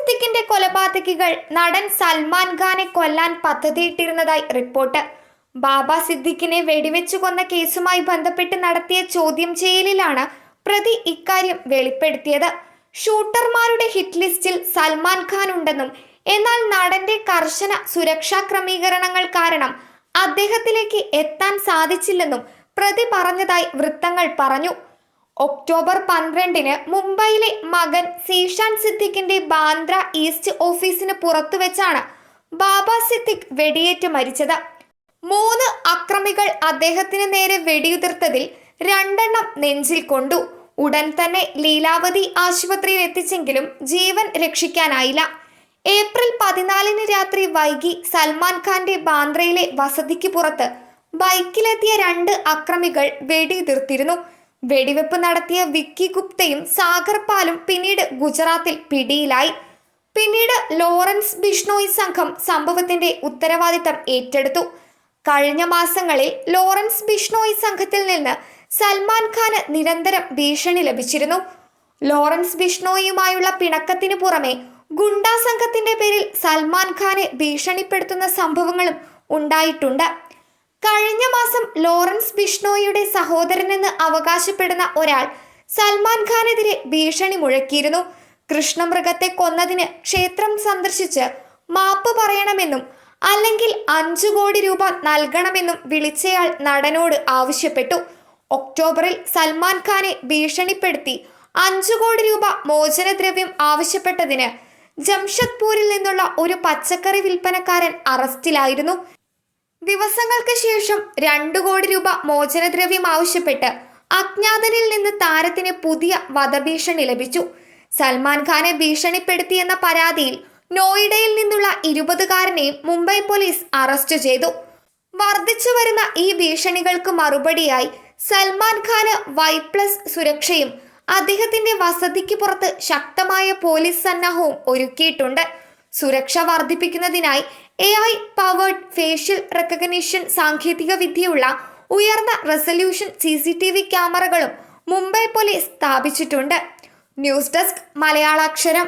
സിദ്ദിഖിന്റെ കൊലപാതകികൾ നടൻ സൽമാൻ ഖാനെ കൊല്ലാൻ പദ്ധതിയിട്ടിരുന്നതായി റിപ്പോർട്ട്. ബാബ സിദ്ദിഖിനെ വെടിവെച്ചു കൊന്ന കേസുമായി ബന്ധപ്പെട്ട് നടത്തിയ ചോദ്യം ചെയ്യലിലാണ് പ്രതി ഇക്കാര്യം വെളിപ്പെടുത്തിയത്. ഷൂട്ടർമാരുടെ ഹിറ്റ് ലിസ്റ്റിൽ സൽമാൻ ഖാൻ ഉണ്ടെന്നും എന്നാൽ നടന്റെ കർശന സുരക്ഷാ ക്രമീകരണങ്ങൾ കാരണം അദ്ദേഹത്തിലേക്ക് എത്താൻ സാധിച്ചില്ലെന്നും പ്രതി പറഞ്ഞതായി വൃത്തങ്ങൾ പറഞ്ഞു. ഒക്ടോബർ പന്ത്രണ്ടിന് മുംബൈയിലെ മകൻ സീഷാൻ സിദ്ദിഖിന്റെ ബാന്ദ്ര ഈസ്റ്റ് ഓഫീസിന് പുറത്തു വെച്ചാണ് ബാബ സിദ്ദിഖ് വെടിയേറ്റ് മരിച്ചത്. മൂന്ന് അക്രമികൾ അദ്ദേഹത്തിന് നേരെ വെടിയുതിർത്തതിൽ രണ്ടെണ്ണം നെഞ്ചിൽ കൊണ്ടു. ഉടൻ തന്നെ ലീലാവതി ആശുപത്രിയിൽ എത്തിച്ചെങ്കിലും ജീവൻ രക്ഷിക്കാനായില്ല. ഏപ്രിൽ പതിനാലിന് രാത്രി വൈകി സൽമാൻ ഖാന്റെ ബാന്ദ്രയിലെ വസതിക്ക് പുറത്ത് ബൈക്കിലെത്തിയ രണ്ട് അക്രമികൾ വെടിയുതിർത്തിരുന്നു. വെടിവെപ്പ് നടത്തിയ വിക്കി ഗുപ്തയും സാഗർ പാലും പിന്നീട് ഗുജറാത്തിൽ പിടിയിലായി. പിന്നീട് ലോറൻസ് ബിഷ്ണോയി സംഘം സംഭവത്തിന്റെ ഉത്തരവാദിത്തം ഏറ്റെടുത്തു. കഴിഞ്ഞ മാസങ്ങളിൽ ലോറൻസ് ബിഷ്ണോയി സംഘത്തിൽ നിന്ന് സൽമാൻ ഖാന് നിരന്തരം ഭീഷണി ലഭിച്ചിരുന്നു. ലോറൻസ് ബിഷ്ണോയിയുമായുള്ള പിണക്കത്തിനു പുറമെ ഗുണ്ടാ സംഘത്തിന്റെ പേരിൽ സൽമാൻ ഖാനെ ഭീഷണിപ്പെടുത്തുന്ന സംഭവങ്ങളും ഉണ്ടായിട്ടുണ്ട്. കഴിഞ്ഞ മാസം ലോറൻസ് ബിഷ്ണോയിയുടെ സഹോദരനെന്ന് അവകാശപ്പെടുന്ന ഒരാൾ സൽമാൻ ഖാനെതിരെ ഭീഷണി മുഴക്കിയിരുന്നു. കൃഷ്ണമൃഗത്തെ കൊന്നതിന് ക്ഷേത്രം സന്ദർശിച്ച് മാപ്പ് പറയണമെന്നും അല്ലെങ്കിൽ അഞ്ചു കോടി രൂപ നൽകണമെന്നും വിളിച്ചയാൾ നടനോട് ആവശ്യപ്പെട്ടു. ഒക്ടോബറിൽ സൽമാൻ ഖാനെ ഭീഷണിപ്പെടുത്തി അഞ്ചു കോടി രൂപ മോചനദ്രവ്യം ആവശ്യപ്പെട്ടതിന് ജംഷഡ്പൂരിൽ നിന്നുള്ള ഒരു പച്ചക്കറി വിൽപ്പനക്കാരൻ അറസ്റ്റിലായിരുന്നു. ദിവസങ്ങൾക്ക് ശേഷം രണ്ടു കോടി രൂപ മോചനദ്രവ്യം ആവശ്യപ്പെട്ട് അജ്ഞാതനിൽ നിന്ന് താരത്തിന് പുതിയ വധഭീഷണി ലഭിച്ചു. സൽമാൻ ഖാനെ ഭീഷണിപ്പെടുത്തിയെന്ന പരാതിയിൽ നോയിഡയിൽ നിന്നുള്ള ഇരുപതുകാരനെയും മുംബൈ പോലീസ് അറസ്റ്റ് ചെയ്തു. വർദ്ധിച്ചു വരുന്ന ഈ ഭീഷണികൾക്ക് മറുപടിയായി സൽമാൻ ഖാന് വൈ പ്ലസ് സുരക്ഷയും അദ്ദേഹത്തിന്റെ വസതിക്ക് പുറത്ത് ശക്തമായ പോലീസ് സന്നാഹവും ഒരുക്കിയിട്ടുണ്ട്. സുരക്ഷ വർദ്ധിപ്പിക്കുന്നതിനായി A I powered facial recognition സാങ്കേതിക വിദ്യയുള്ള ഉയർന്ന resolution C C T V ക്യാമറകളും മുംബൈ പോലീസ് സ്ഥാപിച്ചിട്ടുണ്ട്. News desk മലയാളാക്ഷരം.